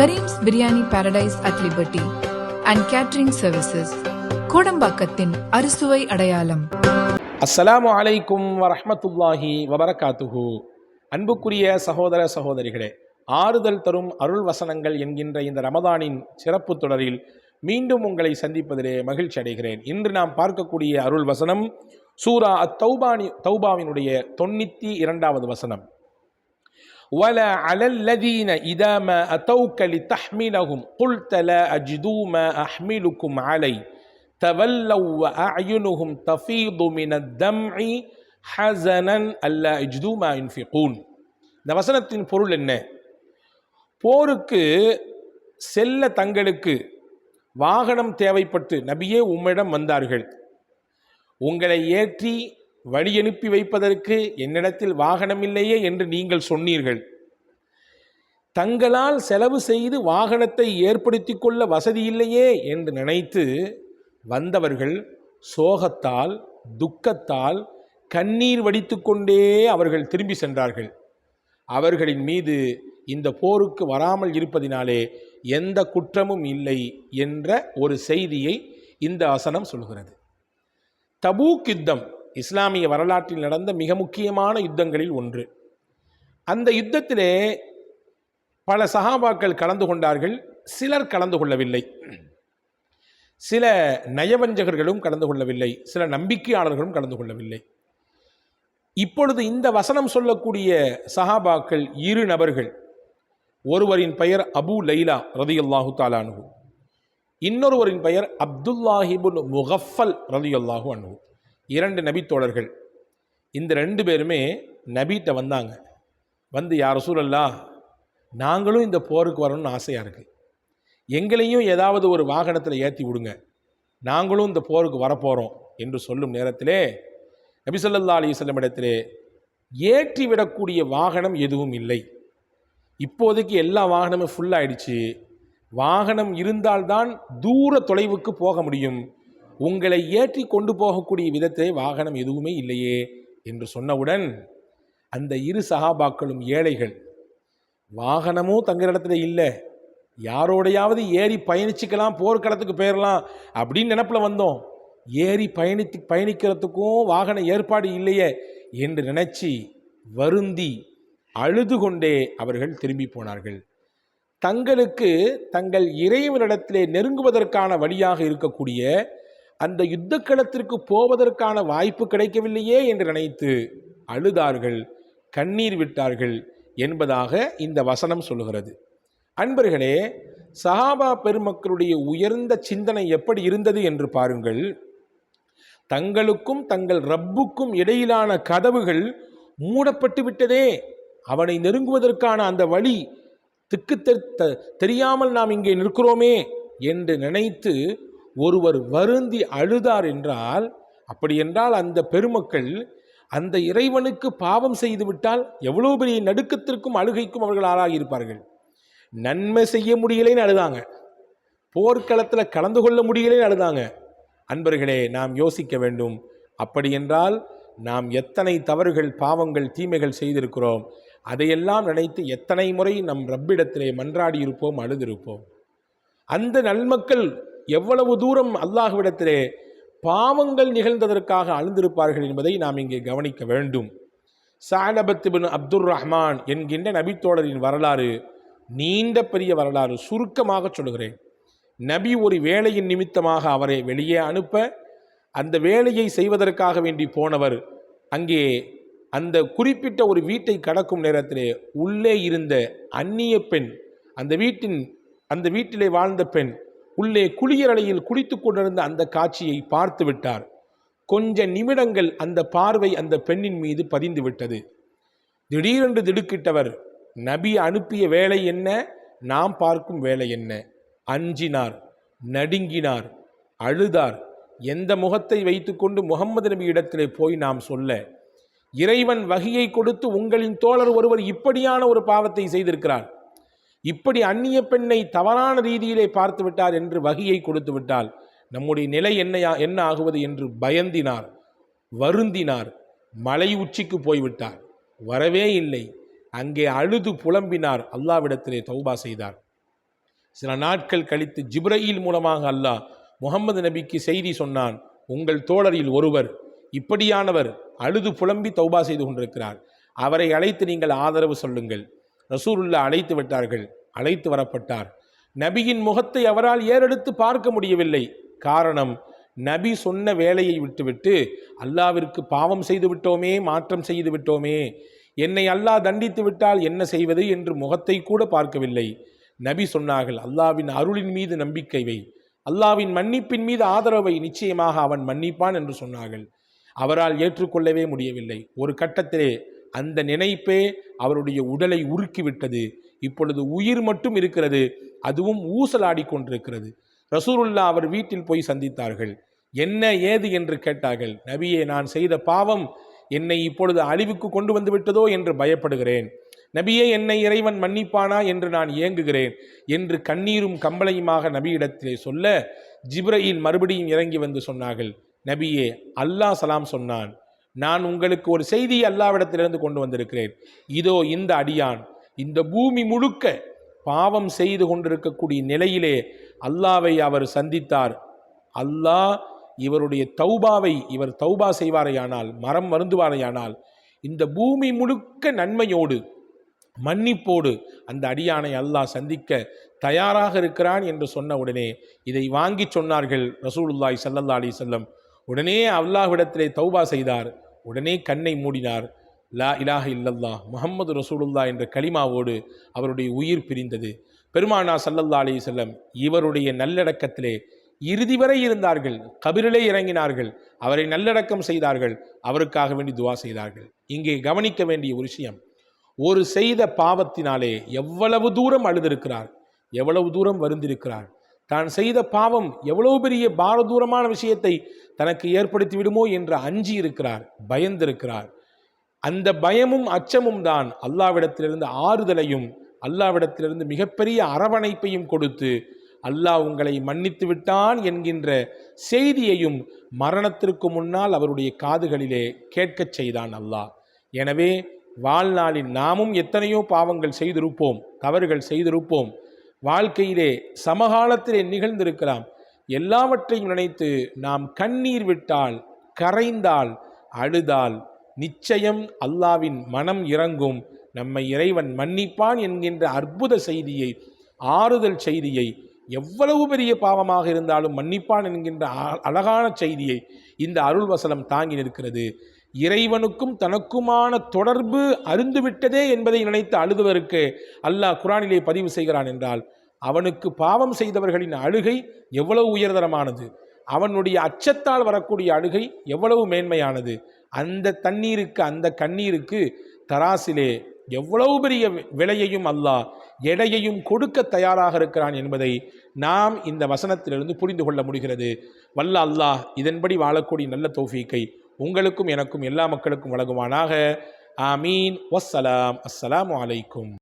Karim's biryani paradise at liberty and catering services கோடம்பாக்கத்தின் அறுசுவை அடையாளம் அஸ்ஸலாமு வலைக்கும் வரமத்துல்லாஹி வபரகாத்துஹு அன்புக்குரிய சகோதர சகோதரிகளே ஆறுதல் தரும் அருள் வசனங்கள் என்கின்ற இந்த ரமதானின் சிறப்பு தொடரில் மீண்டும் உங்களை சந்திப்பதிலே மகிழ்ச்சி அடைகிறேன். இன்று நாம் பார்க்கக்கூடிய அருள் வசனம் சூரா அத்தௌபானி தௌபாவினுடைய தொண்ணூற்றி இரண்டாவது வசனம். ولا على الذين إذا ما أتوك لتحملهم قلت لا أجدوا ما أحملكم عليه تولوا وأعينهم تفيض من الدمع حزنا ألا يجدوا ما ينفقون இந்த வசனத்தின் பொருள் என்ன போருக்கு செல்ல தங்களுக்கு வாகனம் தேவைப்பட்டு நபியே உம்மிடம் வந்தார்கள் உங்களை ஏற்றி வழி அனுப்பி வைப்பதற்கு என்னிடத்தில் வாகனம் இல்லையே என்று நீங்கள் சொன்னீர்கள் தங்களால் செலவு செய்து வாகனத்தை ஏற்படுத்தி கொள்ள வசதி இல்லையே என்று நினைத்து வந்தவர்கள் சோகத்தால் துக்கத்தால் கண்ணீர் வடித்துக்கொண்டே அவர்கள் திரும்பி சென்றார்கள். அவர்களின் மீது இந்த போருக்கு வராமல் இருப்பதினாலே எந்த குற்றமும் இல்லை என்ற ஒரு செய்தியை இந்த வசனம் சொல்கிறது. தபூக் யுத்தம் இஸ்லாமிய வரலாற்றில் நடந்த மிக முக்கியமான யுத்தங்களில் ஒன்று. அந்த யுத்தத்திலே பல சகாபாக்கள் கலந்து கொண்டார்கள் சிலர் கலந்து கொள்ளவில்லை. சில நயவஞ்சகர்களும் கலந்து கொள்ளவில்லை சில நம்பிக்கையாளர்களும் கலந்து கொள்ளவில்லை. இப்பொழுது இந்த வசனம் சொல்லக்கூடிய சஹாபாக்கள் இரு நபர்கள் ஒருவரின் பெயர் அபு லைலா ரதியுல்லாஹு தாலானு இன்னொருவரின் பெயர் அப்துல்லாஹிபுன் முகஃபல் ரதியுல்லாஹு அனு இரண்டு நபித்தோழர்கள் இந்த ரெண்டு பேருமே நபிகிட்ட வந்தாங்க. வந்து யார் சூழல்லா நாங்களும் இந்த போருக்கு வரணும்னு ஆசையாக இருக்குது எங்களையும் ஏதாவது ஒரு வாகனத்தில் ஏற்றி விடுங்க. நாங்களும் இந்த போருக்கு வரப்போகிறோம் என்று சொல்லும் நேரத்திலே நபிசல்லா அலிசல்லம் இடத்திலே ஏற்றி விடக்கூடிய வாகனம் எதுவும் இல்லை. இப்போதைக்கு எல்லா வாகனமும் ஃபுல் ஆயிடுச்சு. வாகனம் இருந்தால்தான் தூர தொலைவுக்கு போக முடியும். உங்களை ஏற்றி கொண்டு போகக்கூடிய விதத்தை வாகனம் எதுவுமே இல்லையே என்று சொன்னவுடன் அந்த இரு சகாபாக்களும் ஏழைகள் வாகனமும் தங்குற இடத்துல இல்லை. யாரோடையாவது ஏறி பயணிச்சுக்கலாம் போர்க்களத்துக்கு போயிடலாம் அப்படின்னு நினப்பில் வந்தோம். ஏறி பயணித்து பயணிக்கிறதுக்கும் வாகன ஏற்பாடு இல்லையே என்று நினச்சி வருந்தி அழுது கொண்டே அவர்கள் திரும்பி போனார்கள். தங்களுக்கு தங்கள் இறைவனிடத்திலே நெருங்குவதற்கான வழியாக இருக்கக்கூடிய அந்த யுத்தக்களத்திற்கு போவதற்கான வாய்ப்பு கிடைக்கவில்லையே என்று நினைத்து அழுதார்கள். கண்ணீர் விட்டார்கள். என்பதாக இந்த வசனம் சொல்லுகிறது. அன்பர்களே சஹாபா பெருமக்களுடைய உயர்ந்த சிந்தனை எப்படி இருந்தது என்று பாருங்கள். தங்களுக்கும் தங்கள் ரப்புக்கும் இடையிலான கதவுகள் மூடப்பட்டு விட்டதே. அவனை நெருங்குவதற்கான அந்த வழி திக்கு தெரியாமல் நாம் இங்கே நிற்கிறோமே என்று நினைத்து ஒருவர் வருந்தி அழுதார் என்றால் அப்படியென்றால் அந்த பெருமக்கள் அந்த இறைவனுக்கு பாவம் செய்துவிட்டால் எவ்வளோ பெரிய நடுக்கத்திற்கும் அழுகைக்கும் அவர்கள் ஆளாகி இருப்பார்கள் நன்மை செய்ய முடியலைன்னு அழுதாங்க. போர்க்களத்தில் கலந்து கொள்ள முடியலைன்னு அழுதாங்க. அன்பர்களே நாம் யோசிக்க வேண்டும். அப்படியென்றால் நாம் எத்தனை தவறுகள் பாவங்கள் தீமைகள் செய்திருக்கிறோம்? அதையெல்லாம் நினைத்து எத்தனை முறை நம் ரப்பிடத்திலே மன்றாடி இருப்போம் அழுதிருப்போம்? அந்த நன்மக்கள் எவ்வளவு தூரம் அல்லாஹ்விடத்திலே பாவங்கள் நிகழ்ந்ததற்காக அழுந்திருப்பார்கள் என்பதை நாம் இங்கே கவனிக்க வேண்டும். சாலபத் அப்துல் ரஹ்மான் என்கின்ற நபித்தோழரின் வரலாறு நீண்ட பெரிய வரலாறு சுருக்கமாக சொல்கிறேன் நபி ஒரு வேலையின் நிமித்தமாக அவரை வெளியே அனுப்ப அந்த வேலையை செய்வதற்காக வேண்டி போனவர் அங்கே அந்த குறிப்பிட்ட ஒரு வீட்டை கடக்கும் நேரத்திலே உள்ளே இருந்த அந்நிய பெண் அந்த வீட்டின் அந்த வீட்டிலே வாழ்ந்த பெண் உள்ளே குளியலறையில் குளித்து கொண்டிருந்த அந்த காட்சியை பார்த்து விட்டார். கொஞ்ச நிமிடங்கள் அந்த பார்வை அந்த பெண்ணின் மீது பதிந்து விட்டது. திடீரென்று திடுக்கிட்டவர் நபி அனுப்பிய வேலை என்ன? நாம் பார்க்கும் வேலை என்ன? அஞ்சினார் நடுங்கினார் அழுதார். எந்த முகத்தை வைத்துக்கொண்டு முகம்மது நபி இடத்திலே போய் நாம் சொல்ல இறைவன் வகையை கொடுத்து உங்களின் தோழர் ஒருவர் இப்படியான ஒரு பாவத்தை செய்திருக்கிறார். இப்படி அந்நிய பெண்ணை தவறான ரீதியிலே பார்த்து விட்டார் என்று வகியை கொடுத்து விட்டால் நம்முடைய நிலை என்னையா என்ன ஆகுவது என்று பயந்தினார் வருந்தினார் மலை உச்சிக்கு போய்விட்டார். வரவே இல்லை. அங்கே அழுது புலம்பினார். அல்லாவிடத்திலே தௌபா செய்தார். சில நாட்கள் கழித்து ஜிப்ரயில் மூலமாக அல்லாஹ் முகமது நபிக்கு செய்தி சொன்னான் உங்கள் தோழரில் ஒருவர் இப்படியானவர் அழுது புலம்பி தௌபா செய்து கொண்டிருக்கிறார். அவரை அழைத்து நீங்கள் ஆதரவு சொல்லுங்கள். ரசூலுல்லா அழைத்து விட்டார்கள் அழைத்து வரப்பட்டார். நபியின் முகத்தை அவரால் ஏறெடுத்து பார்க்க முடியவில்லை. காரணம் நபி சொன்ன வேலையை விட்டுவிட்டு அல்லாவிற்கு பாவம் செய்து விட்டோமே மாற்றம் செய்து விட்டோமே. என்னை அல்லாஹ் தண்டித்து விட்டால் என்ன செய்வது என்று முகத்தை கூட பார்க்கவில்லை. நபி சொன்னார்கள் அல்லாவின் அருளின் மீது நம்பிக்கை வை. அல்லாவின் மன்னிப்பின் மீது ஆதரவை நிச்சயமாக அவன் மன்னிப்பான் என்று சொன்னார்கள். அவரால் ஏற்றுக்கொள்ளவே முடியவில்லை. ஒரு கட்டத்திலே அந்த நினைப்பே அவருடைய உடலை உருக்கிவிட்டது. இப்பொழுது உயிர் மட்டும் இருக்கிறது. அதுவும் ஊசலாடி கொண்டிருக்கிறது. ரசூலுல்லா அவர் வீட்டில் போய் சந்தித்தார்கள். என்ன ஏது? என்று கேட்டார்கள். நபியே நான் செய்த பாவம் என்னை இப்பொழுது அழிவுக்கு கொண்டு வந்து விட்டதோ என்று பயப்படுகிறேன். நபியே என்னை இறைவன் மன்னிப்பானா என்று நான் ஏங்குகிறேன் என்று கண்ணீரும் கம்பளையுமாக நபியிடத்திலே சொல்ல ஜிப்ரயில் மறுபடியும் இறங்கி வந்து சொன்னார்கள். நபியே அல்லாஹ் சலாம் சொன்னான். நான் உங்களுக்கு ஒரு செய்தி அல்லாவிடத்திலிருந்து கொண்டு வந்திருக்கிறேன். இதோ இந்த அடியான் இந்த பூமி முழுக்க பாவம் செய்து கொண்டிருக்கக்கூடிய நிலையிலே அல்லாவை அவர் சந்தித்தார். அல்லாஹ் இவருடைய தௌபாவை இவர் தௌபா செய்வாரையானால் மரம் வருந்துவாரையானால் இந்த பூமி முழுக்க நன்மையோடு மன்னிப்போடு அந்த அடியானை அல்லாஹ் சந்திக்க தயாராக இருக்கிறான் என்று சொன்ன உடனே இதை வாங்கி சொன்னார்கள் ரசூலுல்லாய் சல்லல்லா அலி செல்லம் உடனே அல்லாஹ்விடத்திலே தௌபா செய்தார். உடனே கண்ணை மூடினார். லா இலாஹ இல்லல்லா முஹம்மது ரசூலுல்லா என்ற கலிமாவோடு அவருடைய உயிர் பிரிந்தது. பெருமானா சல்லல்லா அலி செல்லம் இவருடைய நல்லடக்கத்திலே இறுதி வரை இருந்தார்கள். கபிரிலே இறங்கினார்கள். அவரை நல்லடக்கம் செய்தார்கள். அவருக்காக வேண்டி துவா செய்தார்கள். இங்கே கவனிக்க வேண்டிய ஒரு விஷயம். ஒரு செய்த பாவத்தினாலே எவ்வளவு தூரம் அழுதிருக்கிறார். எவ்வளவு தூரம் வருந்திருக்கிறார். தான் செய்த பாவம் எவ்வளவு பெரிய பாரதூரமான விஷயத்தை தனக்கு ஏற்படுத்தி விடுமோ என்று அஞ்சி இருக்கிறார் பயந்திருக்கிறார். அந்த பயமும் அச்சமும் தான் அல்லாவிடத்திலிருந்து ஆறுதலையும் அல்லாவிடத்திலிருந்து மிகப்பெரிய அரவணைப்பையும் கொடுத்து அல்லாஹ் உங்களை மன்னித்து விட்டான் என்கின்ற செய்தியையும் மரணத்திற்கு முன்னால் அவருடைய காதுகளிலே கேட்கச் செய்தான் அல்லாஹ். எனவே வாழ்நாளில் நாமும் எத்தனையோ பாவங்கள் செய்திருப்போம் தவறுகள் செய்திருப்போம். வாழ்க்கையிலே சமகாலத்திலே நிகழ்ந்திருக்கலாம். எல்லாவற்றையும் நினைத்து நாம் கண்ணீர் விட்டால் கரைந்தால் அழுதால் நிச்சயம் அல்லாவின் மனம் இறங்கும். நம்மை இறைவன் மன்னிப்பான் என்கின்ற அற்புத செய்தியை ஆறுதல் செய்தியை எவ்வளவு பெரிய பாவமாக இருந்தாலும் மன்னிப்பான் என்கின்ற அ- அழகான செய்தியை இந்த அருள் வசனம் தாங்கி நிற்கிறது. இறைவனுக்கும் தனக்குமான தொடர்பு அருந்துவிட்டதே என்பதை நினைத்து அழுதுவருக்கு அல்லாஹ் குரானிலே பதிவு செய்கிறான் என்றால் அவனுக்கு பாவம் செய்தவர்களின் அழுகை எவ்வளவு உயர்தரமானது? அவனுடைய அச்சத்தால் வரக்கூடிய அழுகை எவ்வளவு மேன்மையானது? அந்த தண்ணீருக்கு அந்த கண்ணீருக்கு தராசிலே எவ்வளவு பெரிய விலையையும் அல்லாஹ் எடையையும் கொடுக்க தயாராக இருக்கிறான் என்பதை நாம் இந்த வசனத்திலிருந்து புரிந்து கொள்ள முடிகிறது. வல்ல அல்லாஹ் இதன்படி வாழக்கூடிய நல்ல தோஃபீக்கை உங்களுக்கும் எனக்கும் எல்லா மக்களுக்கும் வழங்குவானாக. ஆமீன். வஸ்ஸலாம். அஸ்ஸலாமு அலைக்கும்.